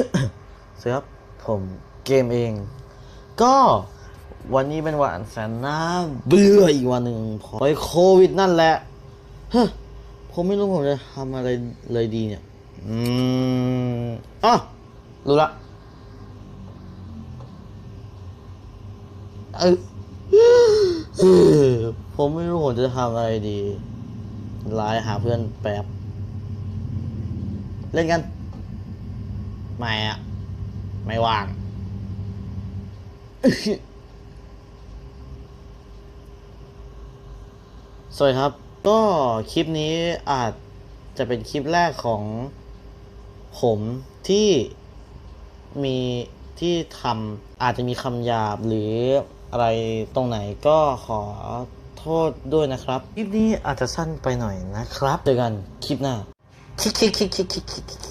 สวัสดีครับผมเกมเอง ก็วันนี้เป็นวันแสนน่าเบื่ออีกวันหนึ่งเพราะไอโควิดนั่นแหละเฮ้ผมไม่รู้ผมจะทำอะไรเลยดีเนี่ย อืมอ๋อรู้ละเออเออผมไม่รู้ผมจะทำอะไรดีไลน์หาเพื่อนแป๊บ เล่นกัน ไม่อะไม่ว่าง สวัสดีครับ ก็คลิปนี้อาจจะเป็นคลิปแรกของผมที่มีที่ทำอาจจะมีคำหยาบหรืออะไรตรงไหนก็ขอโทษด้วยนะครับ คลิปนี้อาจจะสั้นไปหน่อยนะครับเจอกันคลิปหน้าคิกคิกคิกคิกคิกคิก